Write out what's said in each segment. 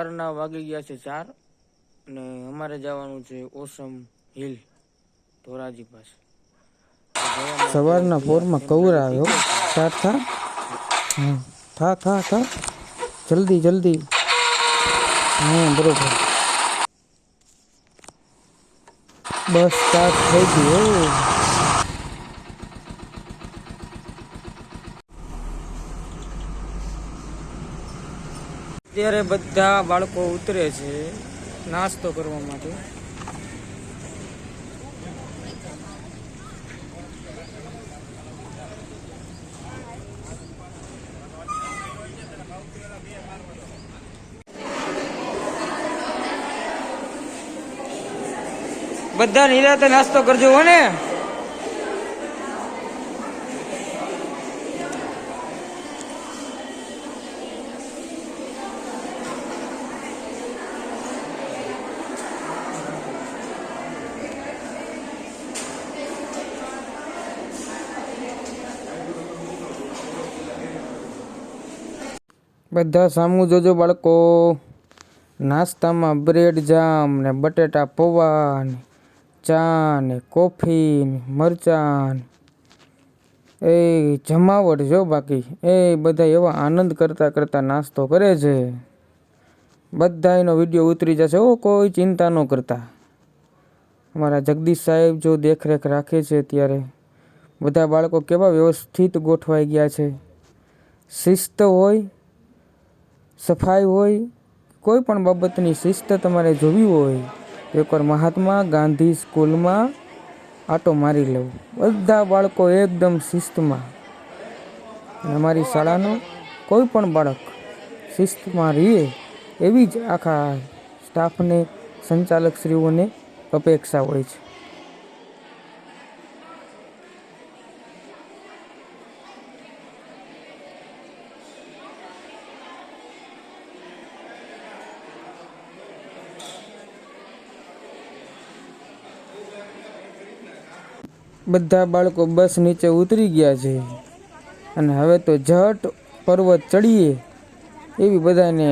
સવારના વાગી ગયા છે ચાર અને અમારે જવાનું છે ઓસમ હિલ ધોરાજી પાસે. સવારના પોરમાં કવર આવ્યો. ચાર થા. થા થા થા. જલ્દી જલ્દી. હા બરોબર. બસ સ્ટાર્ટ થઈ ગયું. અત્યારે બધા બાળકો ઉતરે છે નાસ્તો કરવા માટે. બધા નિરાતે નાસ્તો કરજો હો ને. બધા સામું જોજો બાળકો. નાસ્તામાં બ્રેડ જામ ને બટેટા પૌવા ને ચા ને કોફી ને મરચાં એ જમાવટ જો બાકી. એ બધા એવા આનંદ કરતા કરતા નાસ્તો કરે છે. બધા એનો વીડિયો ઉતરી જશે. ઓ, કોઈ ચિંતા ન કરતા. અમારા જગદીશ સાહેબ જો દેખરેખ રાખે છે ત્યારે બધા બાળકો કેવા વ્યવસ્થિત ગોઠવાઈ ગયા છે. શિસ્ત હોય સફાઈ હોય, કોઈ પણ બાબતની શિસ્ત તમારે જોવી હોય, તો એકવાર મહાત્મા ગાંધી સ્કૂલમાં આટો મારી લેવું બધા બાળકો એકદમ શિસ્તમાં. અમારી શાળાનો કોઈ પણ બાળક શિસ્તમાં રહે એવી જ આખા સ્ટાફને, સંચાલકશ્રીઓને અપેક્ષા હોય છે. બધા બાળકો બસ નીચે ઉતરી ગયા છે. અને હવે તો જટ પર્વત ચડીએ એવી બધાને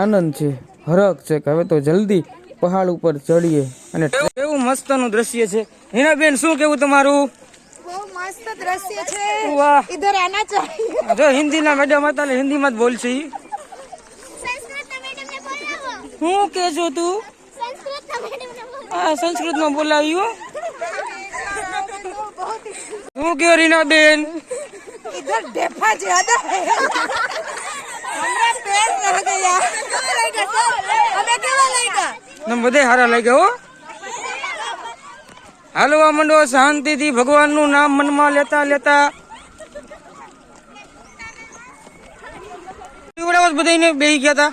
આનંદ છે હરખ છે કે હવે તો જલ્દી પહાડ ઉપર ચડીએ. અને કેવું મસ્તનું દ્રશ્ય છે. હિનાબેન શું કેવું તમારું? વાહ. જો હિન્દી મેડમ હતા એટલે હિન્દી જ બોલશે. હું કે જો તું સંસ્કૃત સંસ્કૃતમાં બોલાવ્યું? શું કયો રીનાબેન इधर डेफा ज्यादा है हमरा पैर रह गया हमें केवा लगा તમે બધે હારા લાગ્યા હો હાલવા મંડો શાંતિથી ભગવાનનું નામ મનમાં લેતા લેતા બધા બધાને બેહી ગયા હતા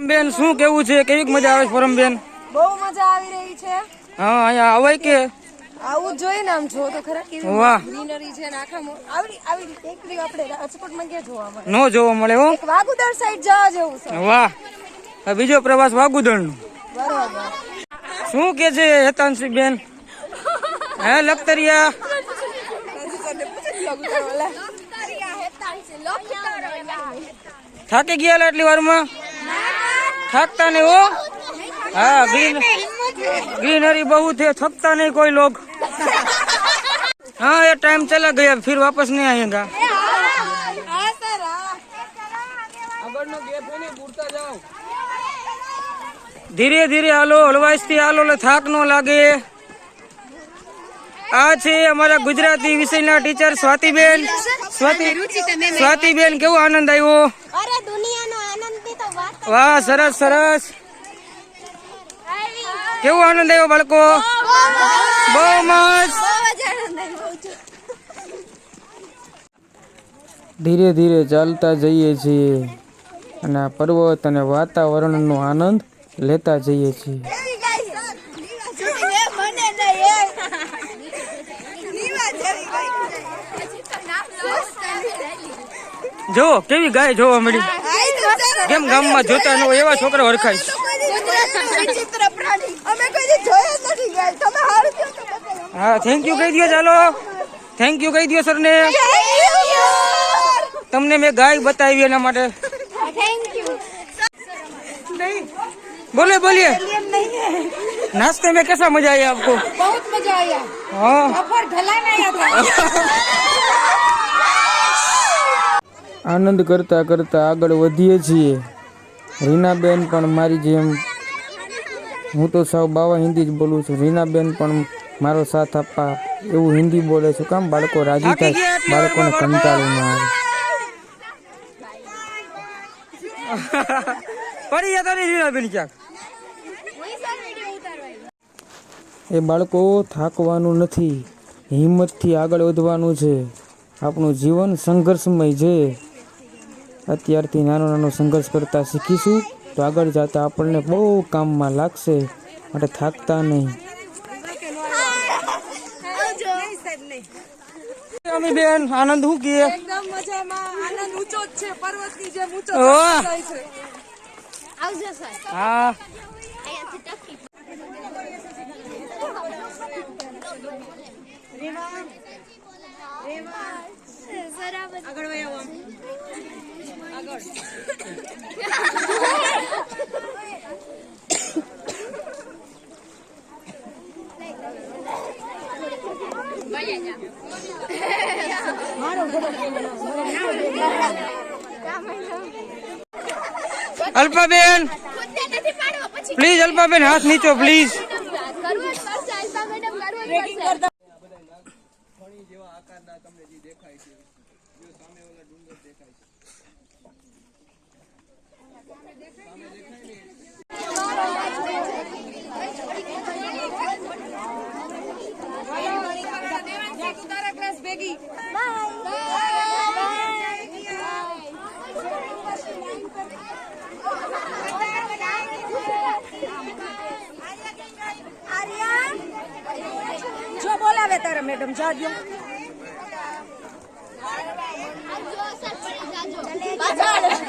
બેન શું કેવું છે? કેવી મજા આવે છે પરમબેન? બહુ મજા આવી રહી છે. હા અહીંયા અવાય કે? આવું જોઈએ ને આમ જો તો ખરા કેવી વાહ. ગ્રીનરી છે ને આખા મો- આવી આવી રીતે એકલી આપણે રાજકોટમાં ક્યાં જોવા મળે? નો જોવા મળે હો. એક વાગુદર સાઈડ જવા જેવું છે. વાહ. આ બીજો પ્રવાસ વાગુદર નો બરાબર. શું કે છે હેતાંશી બેન હે લખતરિયા? થાકી ગયા એટલી વારમાં થાકતા નહીં હો હા ગ્રીન ग्रीनरी बहुत है थकता नहीं कोई लोग हाँ ये टाइम चला गया फिर वापस नहीं आएगा ધીરે ધીરે હાલો હળવાશ થી હાલો એટલે થાક ન લાગે આ છે અમારા ગુજરાતી વિષયના ટીચર સ્વાતિબેન સ્વાતિ સ્વાતિબેન કેવો આનંદ આવ્યો વાહ સરસ સરસ. કેવો આનંદ આવ્યો બાળકો? બહુ મસ્ત. ધીરે ધીરે ચાલતા જઈએ છીએ અને આ પર્વત અને વાતાવરણનો આનંદ લેતા જઈએ છીએ. જો કેવી ગાય જોવા મળી. કેમ ગામમાં જોતા ન એવા છોકરા ઓળખાય હા થેન્ક યુ કહી દો ચાલો. થેન્ક યુ કહી દો સરને. તમને મેં ગાય બતાવી એના માટે. બોલે બોલીએ. नाश्ते में कैसा मजा आया आपको હા. मजा आया हाँ આનંદ કરતા કરતા આગળ વધીએ છીએ. રીનાબેન પણ મારી જેમ હું તો સાવ બાવા હિન્દી જ બોલું છું. રીનાબેન પણ મારો સાથ આપવા એવું હિન્દી બોલે છે. કામ બાળકો રાજી થાય બાળકોને કંટાળો ન આવે. પડી જતા નહીં રીનાબેન ક્યાંક? એ બાળકો થાકવાનું નથી હિંમતથી આગળ વધવાનું છે. આપણું જીવન સંઘર્ષમય છે. અત્યારથી નાનો નાનો સંઘર્ષ કરતા શીખીશું તો આગળ જતા આપણને બહુ કામમાં લાગશે માટે થાકતા નહીં. અમી બેન આનંદ શું કીએ એકદમ મજામાં. આનંદ ઊંચો જ છે પર્વતની જેમ ઊંચો જાય છે. આવજો સર. હા. અહીંયાથી ટકી સર આ બધું આગળ આવો આગળ. અલ્પાબેન પ્લીઝ અલ્પાબેન હાથ નીચો પ્લીઝ કરવું જ પડશે અલ્પા મેડમ કરવું જ પડશે તારા ક્લાસ Bye. જો બોલાવે તારા મેડમ જાજો પાછળ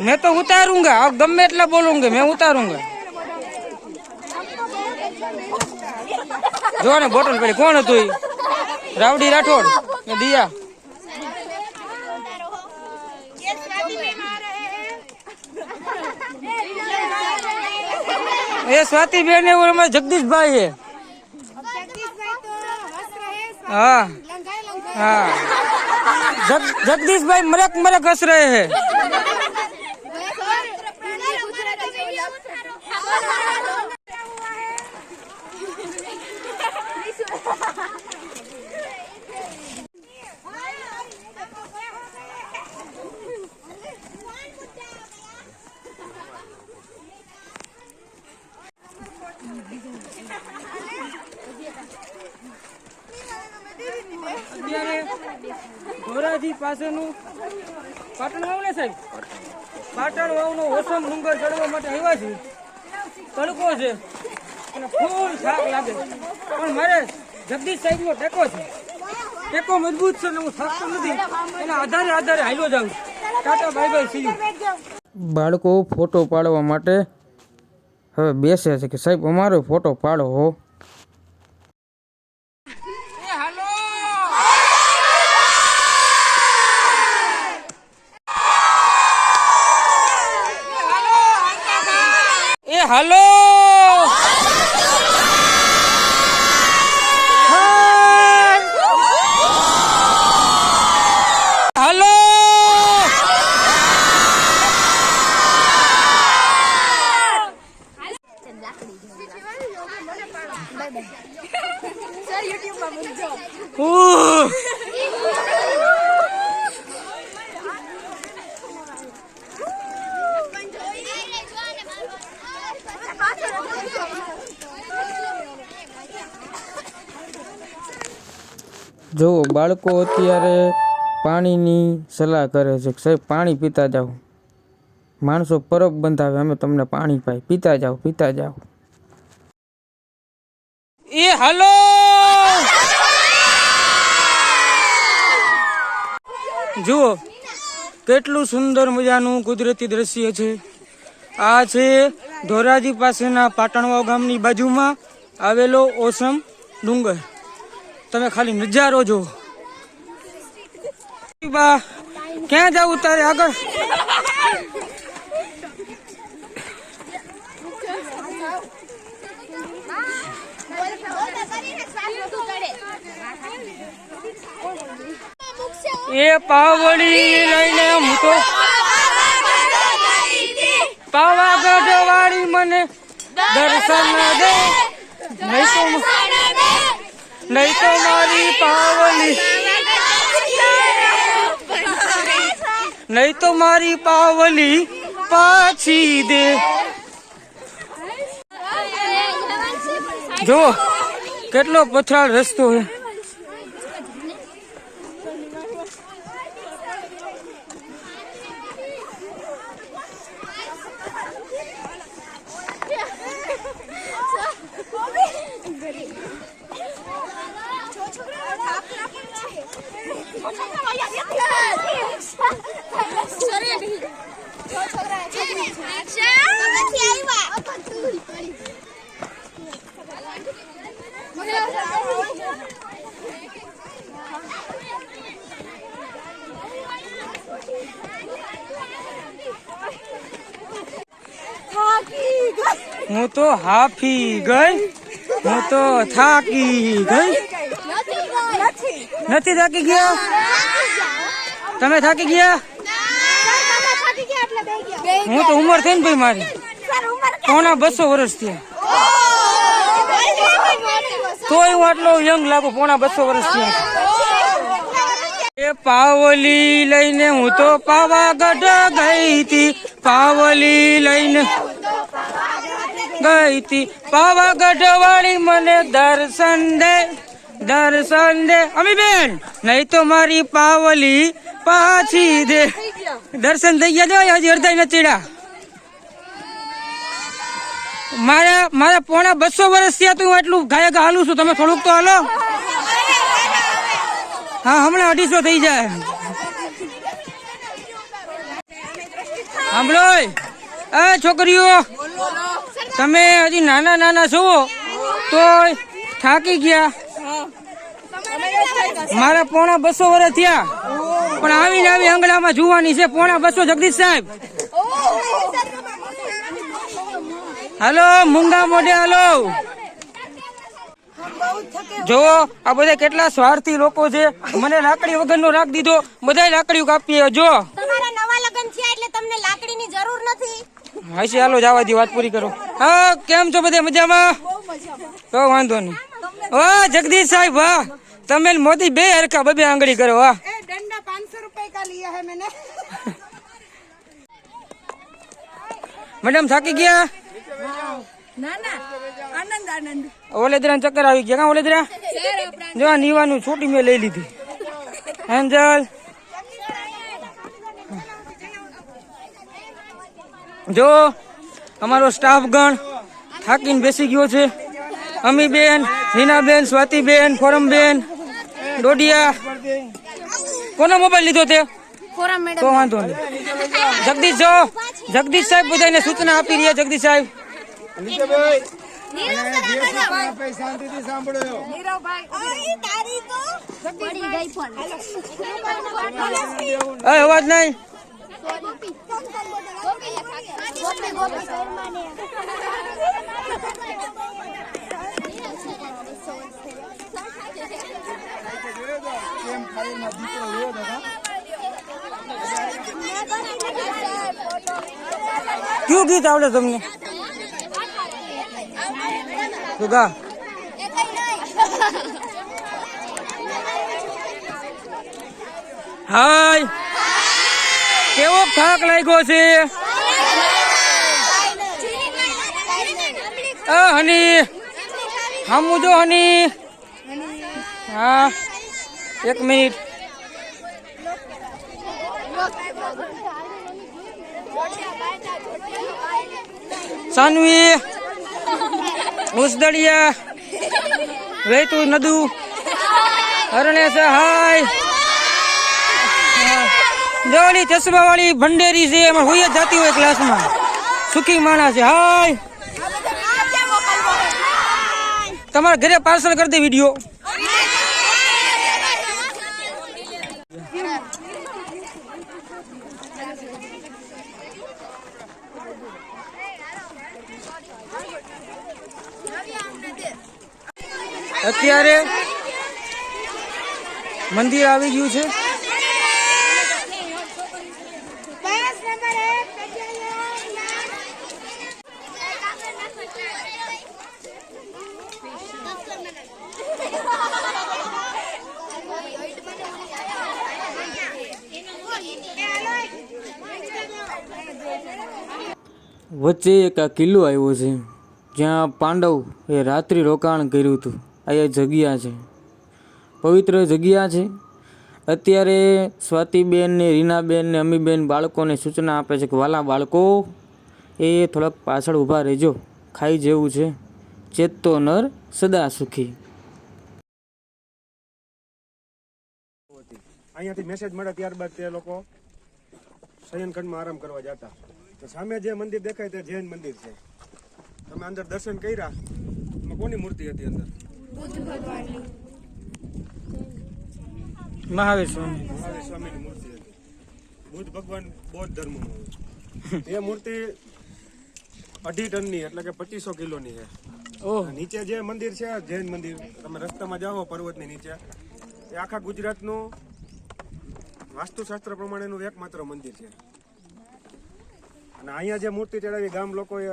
मैं तो उतारूँगा आप गमे इतना बोलोगे मैं उतारूँगा। जो ने बोतल पड़ी कौन है तू? रावड़ी राठौड़ दिया। ये स्वाति बहन है और हमारे जगदीश भाई है। हाँ हाँ। હા भाई मरक જગદીશભાઈ મરક મરક હસ રહે હે અત્યારે ધોરાજી પાસેનું પાટણ વાવ ને સાહેબ? પાટણ વાવનો ઓસમ ડુંગર ચડવા માટે આવ્યા છે. તડકો છે. અને ફૂલ થાક લાગે. પણ મારે જગદીશ સાહેબનો ટેકો છે. ટેકો મજબૂત છે ને હું થાકતો નથી. એના આધારે આધારે હાલ્યો જાઉં. ટાટા બાય બાય સી બાળકો ફોટો પાડવા માટે હવે બેસે છે કે સાહેબ, અમારો ફોટો પાડો હો એ હાલો હાલો! જો બાળકો અત્યારે પાણીની સલાહ કરે છે, સાહેબ, પાણી પીતા જાઓ. માણસો પરબ બંધાવે, અમે તમને પાણી પાઈ. પીતા જાઓ પીતા જાઓ. એ હાલો! જુઓ, કેટલું સુંદર મજાનું કુદરતી દ્રશ્ય છે. આ છે ધોરાજી પાસેના પાટણવાવ ગામની બાજુમાં આવેલો ઓસમ ડુંગર. તમે ખાલી નજારો જો બા ક્યાં જવું તારે આગળ? એ પાવડી લઈને હું તો પાવાગઢ વાળી મને દર્શન દે. નહીં નહીં તો મારી પાવલી. નહીં તો મારી પાવલી પાછી દે. જો, કેટલો પથરાળ રસ્તો છે. હું તો હાફી ગઈ. હું તો થાકી ગઈ. નથી થાકી ગયા? તમે થાકી ગયા? હું તો ઉંમર થઈ ને ભાઈ મારી. પોણા બસો વર્ષ થયા. તોય હું આટલો યંગ લાગુ, પોણા બસો વર્ષ થયા. એ પાવલી લઈને હું તો પાવાગઢ ગઈ હતી. પાવલી લઈને ગઈ હતી. પાવાગઢ વાળી મને દર્શન દે દર્શન દે. અમી બેન નહીં તો મારી પાવલી પાછી દે. દર્શન થઈ ગયા. જો હજી અડધા ને ચીડા મારા મારા પોણા બસો વર્ષ થયા તો હું એટલું ગાયક હાલું છું. તમે થોડુંક તો હાલો. હા હમણાં અઢીસો થઈ જાય. સાંભળો એ છોકરીઓ તમે હજી નાના નાના છો તો થાકી ગયા. મારા પોણા બસો વર્ષ થયા. પણ આવીને આવી આંગળામાં જોવાની છે પોણા બસો જગદીશ સાહેબ. હાલો મુંગા મોઢે હાલો. જો આ બધા કેટલા સ્વાર્થી લોકો છે. મને લાકડી વગરનો રાખ દીધો. બધા લાકડીઓ કાપીએ જો. તમારા નવા લગ્ન થયા એટલે તમને લાકડીની જરૂર નથી. હશે હાલો જવા દી વાત પૂરી કરો. હા કેમ છો બધા મજામાં? તો વાંધો નહીં. ઓ જગદીશ સાહેબ વાહ. તમે મોદી બે હરખા બબે આંગળી કરો આ ડંડા 500 રૂપિયા કા લિયા હે મેને. મેડમ થાકી ગયા? ના ના. આનંદ આનંદ. ઓલેદરા ચક્કર આવી ગયા કા ઓલેદરા? જો નીવાનું છોટી મે લઈ લીધી. એન્જલ જો અમારો સ્ટાફ થાકીને બેસી ગયો છે. અમીબેન નીનાબેન સ્વાતિબેન ફોરમબેન. ડોડિયા કોનો મોબાઈલ લીધો તે તો વાંધો નહીં જગદીશ જો જગદીશ સાહેબ બધાને સૂચના આપી રહ્યા જગદીશ સાહેબ અવાજ નહીં અવાજ નહીં ગોપી ગોપી શર્માને કયું ગીત આવડે તમને? હાય. કેવો થાક લાગ્યો છે? હની. હમું જો, હની. હા. એક મિનિટ. સાનવી ઉસદડિયા વેતું નદુ. હરણે સહાય જોલી ચશ્મા વાળી ભંડેરી છે, એમાં હોય જ જાતી હોય ક્લાસમાં. સુખી માણસ છે, હાય. તમારા ઘરે પાર્સલ કરી દે વીડિયો. અત્યારે મંદિર આવી ગયું છે. વચ્ચે એક આ કિલ્લો આવ્યો છે, જ્યાં પાંડવ એ રાત્રિ રોકાણ કર્યું હતું. આ જગ્યા છે. પવિત્ર જગ્યા છે. અત્યારે સ્વાતિબેન ને રીનાબેન ને અમીબેન બાળકોને સૂચના આપે છે કે, વાલા બાળકો, એ થોડાક પાછળ ઊભા રહેજો. ખાઈ જેવું છે. ચેતતો નર સદા સુખી. અહીંયાથી મેસેજ મળે ત્યારબાદ તે લોકો શયનખંડમાં આરામ કરવા જતા. તો સામે જે મંદિર દેખાય તે જૈન મંદિર છે. તમે અંદર દર્શન કર્યા. કોની મૂર્તિ હતી અંદર? મહાવીર સ્વામી. મહાવીર સ્વામીની મૂર્તિ હતી. બુદ્ધ ભગવાન બૌદ્ધ ધર્મનું. એ મૂર્તિ અઢી ટનની એટલે કે પચીસો કિલોની છે. ઓહ. નીચે જે મંદિર છે જૈન મંદિર તમે રસ્તામાં જાઓ પર્વતની નીચે એ આખા ગુજરાતનું વાસ્તુશાસ્ત્ર પ્રમાણેનું એકમાત્ર મંદિર છે. અને અહીંયા જે મૂર્તિ ચડાવી ગામ લોકોએ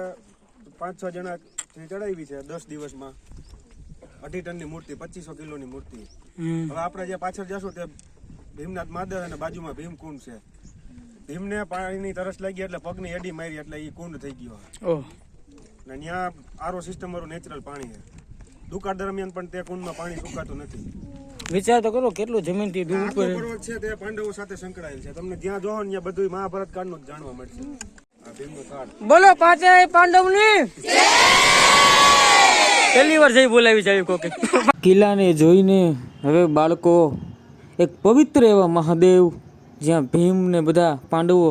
પાંચ છ જણા ચડાવી છે દસ દિવસમાં. અઢી ટનની મૂર્તિ પચીસો કિલોની મૂર્તિ. હવે આપણે જે પાછળ જશું તે ભીમનાથ માદર અને બાજુમાં ભીમકુંડ છે. ભીમને પાણીની તરસ લાગી એટલે પગની એડી મારી એટલે એ કુંડ થઈ ગયો. અને ને ત્યાં આરો સિસ્ટમ વાળું નેચરલ પાણી છે. દુકાળ દરમિયાન પણ તે કુંડમાં પાણી સુકાતું નથી. વિચાર તો કરો કેટલું જમીનથી દૂર ઉપર પર્વત છે તે પાંડવો સાથે સંકળાયેલ છે. તમને જ્યાં જોહો ને ત્યાં બધું મહાભારત કાળનું જ જાણવા મળશે. બોલો ભીમનો પાંડવની પાંડવની. પહેલી વાર જઈ બોલાવી જાય કોકે. કિલ્લાને જોઈને હવે બાળકો એક પવિત્ર એવા મહાદેવ જ્યાં ભીમ ને બધા પાંડવો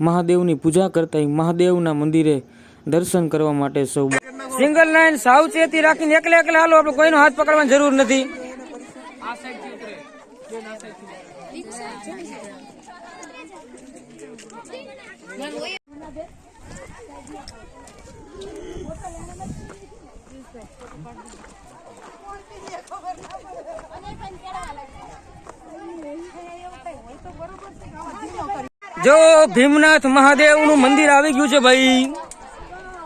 મહાદેવની પૂજા કરતા મહાદેવના મંદિરે દર્શન કરવા માટે સૌ સિંગલ લાઈન સાવચેતી રાખીને એકલે એકલે હાલો આપણે કોઈનો હાથ પકડવાની જરૂર નથી. જો ભીમનાથ મહાદેવનું મંદિર આવી ગયું છે ભાઈ.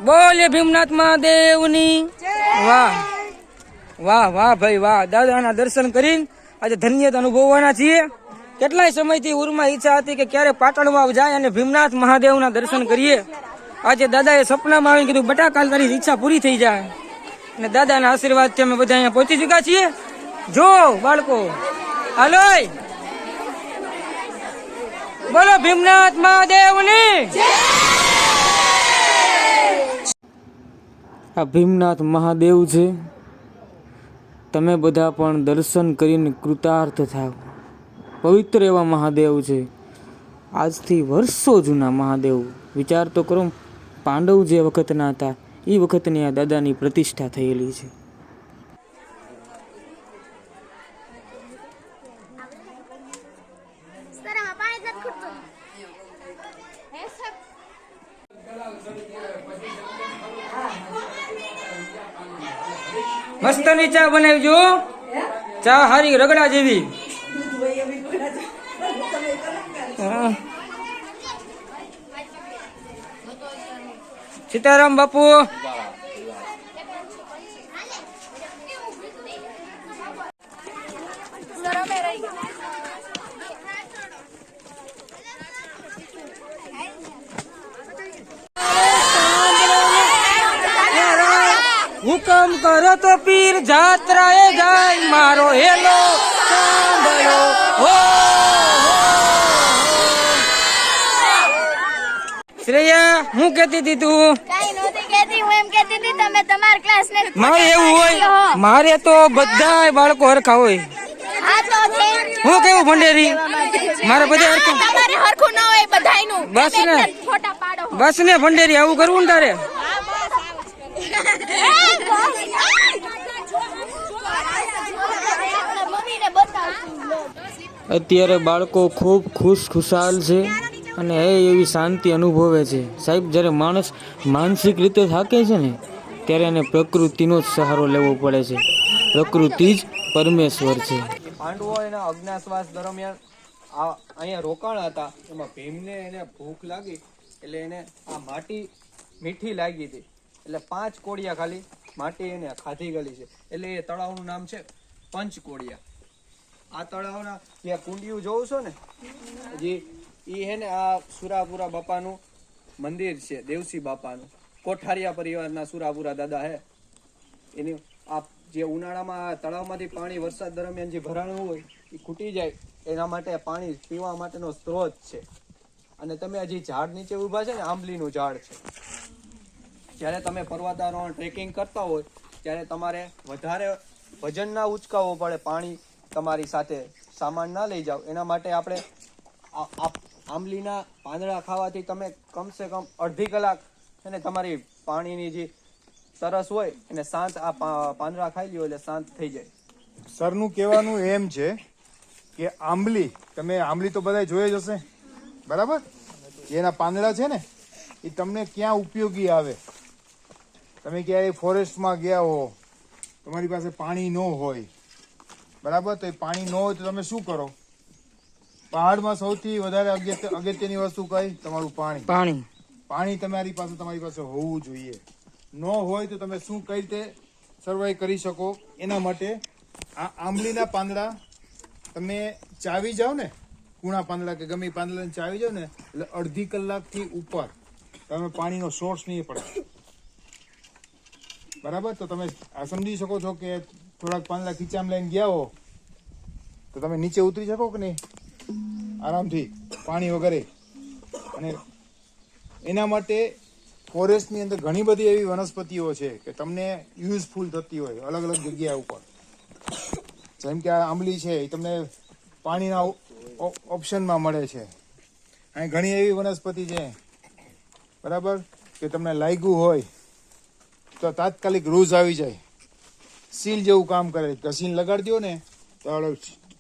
બોલે ભીમનાથ મહાદેવની. વાહ. વાહ વાહ ભાઈ, વાહ. દાદાના દર્શન કરીને આજે ધન્યતા અનુભવવાના છીએ. કેટલાય સમયથી ઉરમાં ઈચ્છા હતી કે ક્યારે પાટણમાં જાય અને ભીમનાથ મહાદેવના દર્શન કરીએ. આજે દાદાએ સપનામાં આવીને કીધું બટા કાલ તારી ઈચ્છા પૂરી થઈ જાય. અને દાદાના આશીર્વાદથી અમે બધા અહીંયા પહોંચી ચુક્યા છીએ. જો, બાળકો હાલો બોલો, ભીમનાથ મહાદેવની. આ ભીમનાથ મહાદેવ છે. તમે બધા પણ દર્શન કરીને કૃતાર્થ થાવ. પવિત્ર એવા મહાદેવ છે. આજથી વર્ષો જૂના મહાદેવ. વિચાર તો કરો, પાંડવ જે વખતના હતા એ વખતની આ દાદાની પ્રતિષ્ઠા થયેલી છે. મસ્તની ચા બનાવજો. ચા હારી રગડા જેવી. સીતારામ બાપુ. હુકમ કરો તો પીર જાત્રાએ જાય મારો હેલો સાંભળો હો, હો, હો. શ્રેયા હું કેતી હતી તું? કાઈ નહોતી કહેતી હું એમ કહેતી હતી તમે તમારા ક્લાસ ને મારે એવું હોય મારે તો બધા બાળકો હરખા હોય. હા તો છે. હું કેવું ભંડેરી? મારે બધા હરખા. તમારે હરખું ન હોય બધાયનું. બસ ને. બસ ને ભંડેરી આવું કરવું ને તારે? અત્યારે બાળકો ખૂબ ખુશ ખુશાલ છે. અને એ એવી શાંતિ અનુભવે છે. સાહેબ, જ્યારે માણસ માનસિક રીતે થાકે છે ને, ત્યારે એને પ્રકૃતિનો જ સહારો લેવો પડે છે. પ્રકૃતિ જ પરમેશ્વર છે. પાંડવો એના અજ્ઞાતવાસ દરમિયાન આ અહીંયા રોકાણ હતા. એમાં ભીમને એને ભૂખ લાગી, એટલે એને આ માટી મીઠી લાગી હતી. એટલે પાંચ કોડિયા ખાલી માટી એને ખાધી ગયેલી છે. એટલે એ તળાવનું નામ છે પંચકોડિયા. આ તળાવના જે કુંડિયું જોઉં છો ને જે ઈ હે ને આ સુરાપુરા બાપાનું મંદિર છે, દેવસી બાપાનું. કોઠારિયા પરિવારના સુરાપુરા દાદા હે. એની આ જે ઉનાળામાં તળાવમાંથી પાણી વરસાદ દરમિયાન જે ભરાણું હોય એ ખૂટી જાય, એના માટે પાણી પીવા માટેનો સ્ત્રોત છે. અને તમે હજી ઝાડ નીચે ઊભા છે ને, આંબલીનું ઝાડ છે. જ્યારે તમે પર્વતારોહણ ટ્રેકિંગ કરતા હોય, ત્યારે તમારે વધારે વજન ના ઉચકાવવો પડે, પાણી તમારી સાથે સામાન ના લઈ જાઓ. એના માટે આપણે આંબલીના પાંદડા ખાવાથી તમે કમસે કમ અડધી કલાક છે ને તમારી પાણીની જે તરસ હોય એને શાંત આ પાંદડા ખાઈ લ્યો એટલે શાંત થઈ જાય. સરનું કહેવાનું એમ છે કે આંબલી, તમે આંબલી તો બધા જોઈ જ હશે. બરાબર? એના પાંદડા છે ને, એ તમને ક્યાં ઉપયોગી આવે? તમે ક્યાંય ફોરેસ્ટમાં ગયા હો, તમારી પાસે પાણી ન હોય. બરાબર? તો એ પાણી ન હોય તો તમે શું કરો? પહાડમાં સૌથી વધારે અગત્ય અગત્યની વસ્તુ કઈ? તમારું પાણી. પાણી. પાણી તમારી પાસે તમારી પાસે હોવું જોઈએ. ન હોય તો તમે શું કઈ રીતે સર્વાઈવ કરી શકો? એના માટે આ આંબલીના પાંદડા તમે ચાવી જાઓ ને કૂણા પાંદડા કે ગમે પાંદડાને ચાવી જાઓ ને એટલે અડધી કલાકથી ઉપર તમે પાણીનો સોર્સ નહીં પડે. બરાબર? તો તમે આ સમજી શકો છો કે થોડાક પાંદડા ખીચામાં લઈને ગયા હો તો તમે નીચે ઉતરી શકો કે નહીં? આરામથી પાણી વગરે. અને એના માટે ફોરેસ્ટની અંદર ઘણી બધી એવી વનસ્પતિઓ છે કે તમને યુઝફુલ થતી હોય અલગ અલગ જગ્યા ઉપર. જેમ કે આ આંબલી છે, એ તમને પાણીના ઓપ્શનમાં મળે છે. અહીં ઘણી એવી વનસ્પતિ છે. બરાબર? કે તમને લાગ્યું હોય તો તાત્કાલિક રૂઝ આવી જાય. સીલ જેવું કામ કરે. ઘસીને લગાડી દો ને તો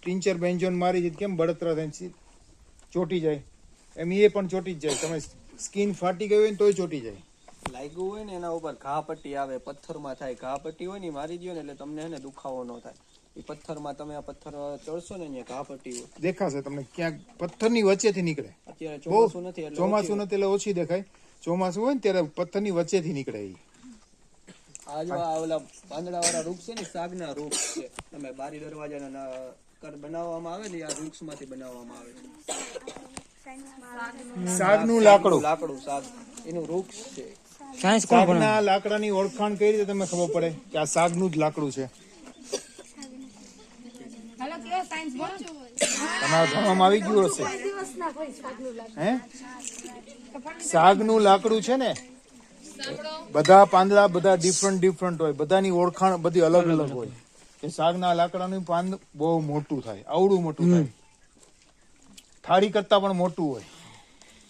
ટીંચર બેન્જોન મારી જાય કેમ બળતરા થઈને ચોટી જાય. એમ એ પણ ચોટી જ જાય. તમે સ્કિન ફાટી ગઈ હોય ને તોય ચોટી જાય. લાગ્યું હોય ને એના ઉપર ઘા પટ્ટી આવે પથ્થરમાં થાય. ઘા પટ્ટી હોય ને મારી દો ને એટલે તમને એને દુખાવો ન થાય. એ પથ્થરમાં તમે આ પથ્થર ચડશો ને અહીંયા ઘા પટ્ટી હોય. દેખાશે તમને ક્યાંક પથ્થરની વચ્ચેથી નીકળે. અત્યારે ચોમાસું નથી એટલે ચોમાસું નથી એટલે ઓછી દેખાય. ચોમાસું હોય ને ત્યારે પથ્થરની વચ્ચેથી નીકળે એ આજવા ઓલા પાંદડા વાળા વૃક્ષ છે ને સાગના વૃક્ષ છે. તમે બારી દરવાજાના કર બનાવવામાં આવે ને આ વૃક્ષમાંથી બનાવવામાં આવે છે. સાગનું લાકડું. લાકડું સાગ એનું વૃક્ષ છે. સાયન્સ કોણ ભણે? લાકડાની ઓળખાણ કઈ રીતે તમને ખબર પડે કે આ સાગનું જ લાકડું છે? તમારા ભણવામાં આવી ગયું હશે. હે? સાગનું લાકડું છે ને? બધા પાંદડા બધા ડિફરન્ટ ડિફરન્ટ હોય. બધાની ઓળખાણ બધી અલગ અલગ હોય. કે સાગના લાકડાનું પાંદ બહુ મોટું થાય આવડું મોટું થાય. થાળી કરતા પણ મોટું હોય.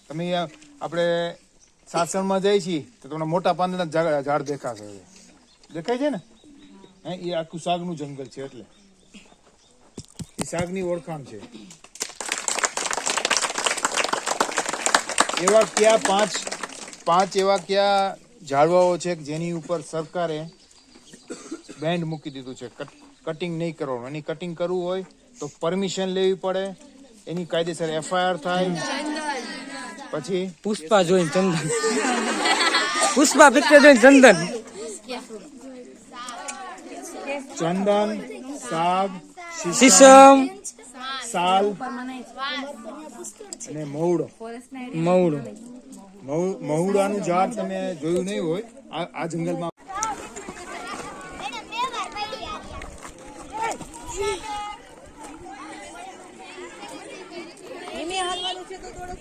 તમે આપણે સાસણમાં જઈએ છીએ તો તમને મોટા પાંદડા ઝાડ દેખાશે દેખાય છે ને? હે એ આખું સાગનું જંગલ છે એટલે. એ સાગની ઓળખાણ છે. એવા કયા પાંચ પાંચ એવા કયા ઝાડવાઓ છે જેની ઉપર સરકારે બેન્ડ મૂકી દીધું છે. કટિંગ નહીં કરવાનું. એની કટિંગ કરવું હોય તો પરમિશન લેવી પડે. એની કાયદેસર એફઆઈઆર થાય. પછી પુષ્પા જોઈને ચંદન. પુષ્પા પિક્ચર જોઈને ચંદન. ચંદન સાગ શીશમ, સાલ અને મહુડો. મહુડો. મહુ- મહુડાનું ઝાડ તમે જોયું નહીં હોય. આ આ જંગલમાં મેડમ બે વાર પડી ગયા ધીમે હાલવાનું છે તો થોડુંક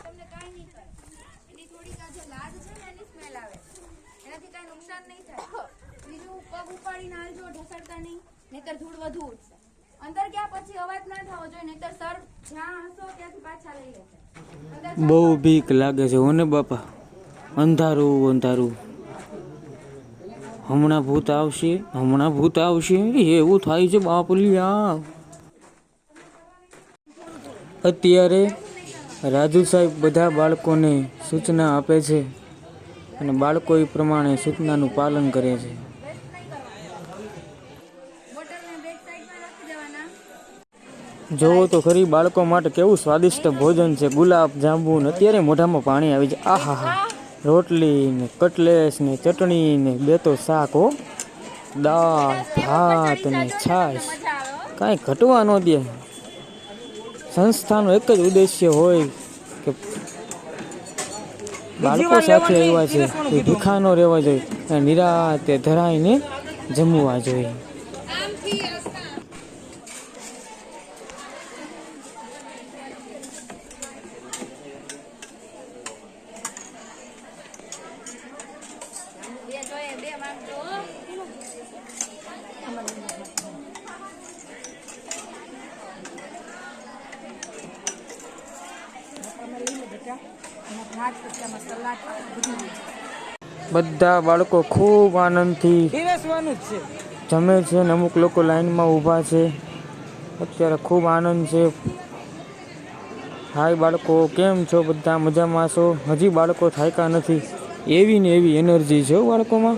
તમને કાંઈ નહીં થાય એની થોડીક આ જે લાજ છે ને એની સ્મેલ આવે એનાથી કાંઈ નુકસાન નહીં થાય બીજું પગ ઉપાડીને હાલજો ઢસડતા નહીં નહીતર ધૂળ વધુ ઉઠશે અંદર ગયા પછી અવાજ ના થવો જોઈએ નહીતર સર જ્યાં હશો ત્યાંથી પાછા લઈ લેશે અંદર બહુ બીક લાગે છે. હોને બાપા? અંધારું અંધારું. હમણાં ભૂત આવશે, હમણાં ભૂત આવશે. એવું થાય છે બાપલિયા અત્યારે રાજુ સાહેબ બધા બાળકોને સૂચના આપે છે અને બાળકો એ પ્રમાણે સૂચનાનું પાલન કરે છે બોટલને બેક સાઈડમાં રાખી દેવાના જોવો તો ખરી બાળકો માટે કેવું સ્વાદિષ્ટ ભોજન છે. ગુલાબ જાંબુ ને અત્યારે મોઢામાં પાણી આવી જાય. આહા હા રોટલી ને કટલેસ ને ચટણી ને બે તો શાક હો. દાળ ભાત ને છાશ. કાંઈ ઘટવા ન દે. સંસ્થાનો એક જ ઉદ્દેશ્ય હોય કે બાળકો સાથે આવ્યા છે ભૂખા ન રહેવા જોઈએ. અને નિરાતે ધરાઈને જમવા જોઈએ બે જોઈએ બે માંગજો બધા બાળકો ખૂબ આનંદથી જમે છે ને અમુક લોકો લાઈનમાં ઊભા છે. અત્યારે ખૂબ આનંદ છે. હાય બાળકો કેમ છો? બધા મજામાં છો? હજી બાળકો થાયકા નથી. એવી ને એવી એનર્જી છે બાળકોમાં.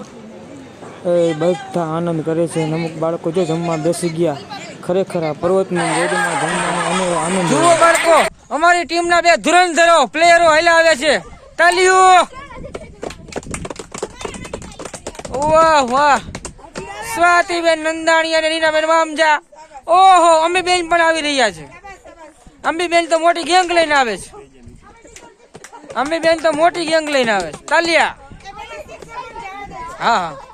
એ બધા આનંદ કરે છે અમુક બાળકો જો જમવા બેસી ગયા ખરેખર આ પર્વતની ગોદમાં જમવાનો અનેરો આનંદ જુઓ બાળકો અમારી ટીમના બે ધુરંધરો પ્લેયરો હેલા આવ્યા છે. તાલીઓ! વાહ વાહ. સ્વાતિબેન નંદાણી અને રીનાબેન મામજા ઓહો અમે બેન પણ આવી રહ્યા છે. અંબી બેન તો મોટી ગેંગ લઈને આવે છે. અંબી બેન તો મોટી ગેંગ લઈને આવે છે. તાલિયા. હા હા.